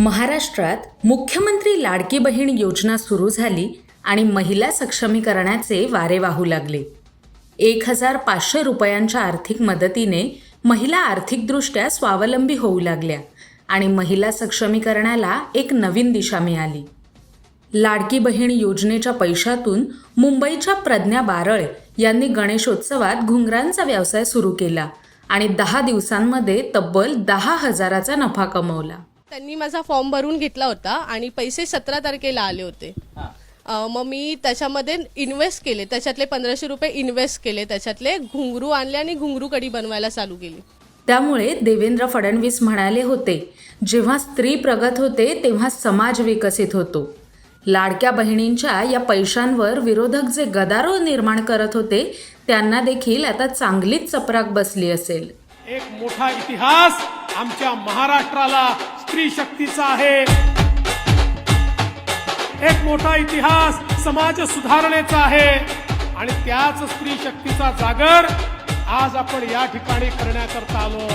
महाराष्ट्रात मुख्यमंत्री लाडकी बहीण योजना सुरू झाली आणि महिला सक्षमीकरणाचे वारे वाहू लागले. एक हजार पाचशे रुपयांच्या आर्थिक मदतीने महिला आर्थिकदृष्ट्या स्वावलंबी होऊ लागल्या आणि महिला सक्षमीकरणाला एक नवीन दिशा मिळाली. लाडकी बहीण योजनेच्या पैशातून मुंबईच्या प्रज्ञा बारळ यांनी गणेशोत्सवात घुंगरांचा व्यवसाय सुरू केला आणि दहा दिवसांमध्ये तब्बल दहा हजाराचा नफा कमवला. त्यांनी माझा फॉर्म भरून घेतला होता आणि पैसे सतरा तारखेला आले होते. अ, मग मी त्याच्यामध्ये इन्व्हेस्ट केले. त्याच्यातले पंधराशे रुपये इन्व्हेस्ट केले. त्याच्यातले घुंगरू आणले आणि घुंगरू कडी बनवायला चालू केली. त्यामुळे देवेंद्र फडणवीस म्हणाले होते जेव्हा स्त्री प्रगत होते तेव्हा समाज विकसित होतो. लाडक्या बहिणींच्या या पैशांवर विरोधक जे गदारोळ निर्माण करत होते त्यांना देखील आता चांगलीच चपराक बसली असेल. एक मोठा इतिहास आमच्या महाराष्ट्राला स्त्री शक्तीचा आहे. एक मोठा इतिहास समाज सुधारणेचा आहे. आणि त्याच स्त्री शक्तीचा जागर आज आपण या ठिकाणी करण्याकरता आलो.